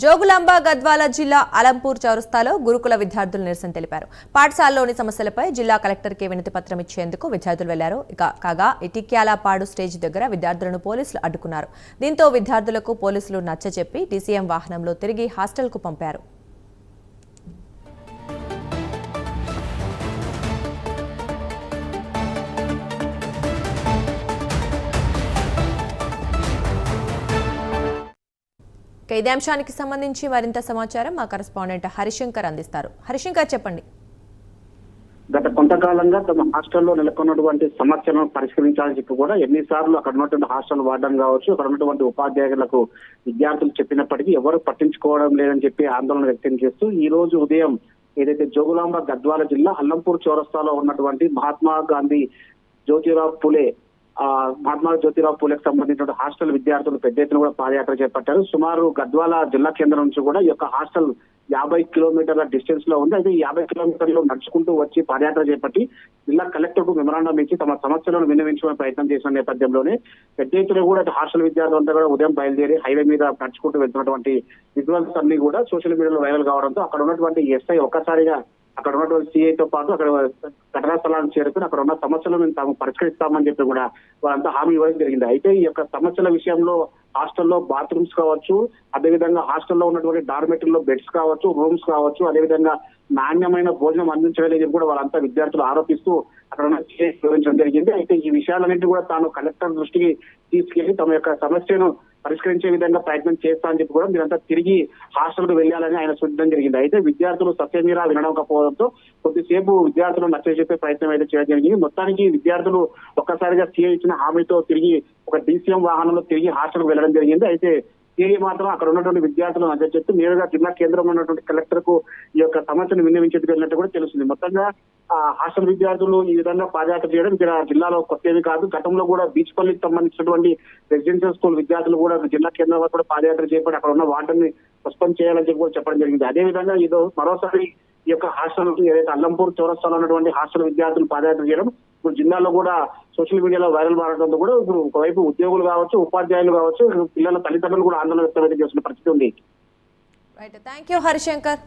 జోగులాంబ గద్వాల జిల్లా అలంపూర్ చౌరస్తాలో గురుకుల విద్యార్థులు నిరసన తెలిపారు. పాఠశాలలోని సమస్యలపై జిల్లా కలెక్టర్కి వినతి పత్రం ఇచ్చేందుకు విద్యార్థులు వెళ్ళారు. ఇక కాగా ఇటిక్యాలపాడు స్టేజ్ దగ్గర విద్యార్థులను పోలీసులు అడ్డుకున్నారు. దీంతో విద్యార్థులకు పోలీసులు నచ్చజెప్పి డీసీఎం వాహనంలో తిరిగి హాస్టల్కు పంపారు. ఇక ఇదే అంశానికి సంబంధించి మరింత సమాచారం మా కరెస్పాండెంట్ హరిశంకర్ అందిస్తారు. హరిశంకర్ చెప్పండి. గత కొంతకాలంగా తమ హాస్టల్లో నెలకొన్నటువంటి సమస్యలను పరిష్కరించాలని చెప్పి కూడా ఎన్నిసార్లు అక్కడ ఉన్నటువంటి హాస్టల్ వాడడం కావచ్చు అక్కడ ఉన్నటువంటి ఉపాధ్యాయులకు విద్యార్థులు చెప్పినప్పటికీ ఎవరు పట్టించుకోవడం లేదని చెప్పి ఆందోళన వ్యక్తం చేస్తూ ఈ రోజు ఉదయం ఏదైతే జోగులాంబ గద్వాల జిల్లా అల్లంపూర్ చౌరస్తాలో ఉన్నటువంటి మహాత్మా గాంధీ జ్యోతిరావు పులే మహాత్మా జ్యోతిరావు పూలేకి సంబంధించిన హాస్టల్ విద్యార్థులు పెద్ద ఎత్తున కూడా పాదయాత్ర చేపట్టారు. సుమారు గద్వాల జిల్లా కేంద్రం నుంచి కూడా ఈ యొక్క హాస్టల్ యాభై కిలోమీటర్ల డిస్టెన్స్లో ఉంది. అయితే ఈ యాభై కిలోమీటర్లు నడుచుకుంటూ వచ్చి పాదయాత్ర చేపట్టి జిల్లా కలెక్టర్కు మెమరాండం ఇచ్చి తమ సమస్యలను విన్నవించుకునే ప్రయత్నం చేసిన నేపథ్యంలోనే పెద్ద ఎత్తున కూడా హాస్టల్ విద్యార్థులంతా కూడా ఉదయం బయలుదేరి హైవే మీద నడుచుకుంటూ వెళ్తున్నటువంటి విజువల్స్ అన్ని కూడా సోషల్ మీడియాలో వైరల్ కావడంతో అక్కడ ఉన్నటువంటి ఎస్ఐ ఒక్కసారిగా అక్కడ ఉన్నటువంటి సిఐతో పాటు అక్కడ ఘటనా స్థలానికి చేరుకుని అక్కడ ఉన్న సమస్యలను మేము తాము పరిష్కరిస్తామని చెప్పి కూడా వాళ్ళంతా హామీ ఇవ్వడం జరిగింది. అయితే ఈ యొక్క సమస్యల విషయంలో హాస్టల్లో బాత్రూమ్స్ కావచ్చు అదేవిధంగా హాస్టల్లో ఉన్నటువంటి డార్మెటరీలో బెడ్స్ కావచ్చు రూమ్స్ కావచ్చు అదేవిధంగా నాణ్యమైన భోజనం అందించలేదని కూడా వాళ్ళంతా విద్యార్థులు ఆరోపిస్తూ అక్కడ ఉన్న వివరించడం జరిగింది. అయితే ఈ విషయాలన్నింటినీ కూడా తాను కలెక్టర్ దృష్టికి తీసుకెళ్ళి తమ యొక్క సమస్యను పరిష్కరించే విధంగా ప్రయత్నం చేస్తా అని చెప్పి కూడా మీరంతా తిరిగి హాస్టల్కు వెళ్ళాలని ఆయన సూచించడం జరిగింది. అయితే విద్యార్థులు సత్యమీరా వినడంకపోవడంతో కొద్దిసేపు విద్యార్థులు నచ్చ చెప్పే ప్రయత్నం అయితే చేయడం జరిగింది. మొత్తానికి విద్యార్థులు ఒక్కసారిగా సీఎం ఇచ్చిన హామీతో తిరిగి ఒక డీసీఎం వాహనంలో తిరిగి హాస్టల్కు వెళ్ళడం జరిగింది. అయితే సీఏ మాత్రం అక్కడ ఉన్నటువంటి విద్యార్థులను నచ్చ చెప్తూ నేరుగా జిల్లా కేంద్రంలో ఉన్నటువంటి కలెక్టర్కు ఈ యొక్క సమస్యను విన్నవించేందుకు వెళ్ళినట్టు కూడా తెలుస్తుంది. మొత్తంగా హాస్టల్ విద్యార్థులు ఈ విధంగా పాదయాత్ర చేయడం ఇక్కడ జిల్లాలో కొత్తది కాదు. గతంలో కూడా బీచ్ పల్లికి సంబంధించినటువంటి రెసిడెన్షియల్ స్కూల్ విద్యార్థులు కూడా జిల్లా కేంద్రం వరకు కూడా పాదయాత్ర చేపట్టి అక్కడ ఉన్న వాటర్ని సస్పెండ్ చేయాలని చెప్పి కూడా చెప్పడం జరిగింది. అదే విధంగా ఇదో మరోసారి ఈ యొక్క హాస్టల్ ఏదైతే అల్లంపూర్ చౌరస్తాలో ఉన్నటువంటి హాస్టల్ విద్యార్థులు పాదయాత్ర చేయడం ఇప్పుడు జిల్లాలో కూడా సోషల్ మీడియాలో వైరల్ మారడంతో కూడా ఇప్పుడు ఒకవైపు ఉద్యోగులు కావచ్చు ఉపాధ్యాయులు కావచ్చు పిల్లల తల్లిదండ్రులు కూడా ఆందోళన వ్యక్తం చేస్తున్న పరిస్థితి ఉంది. Thank you Harishankar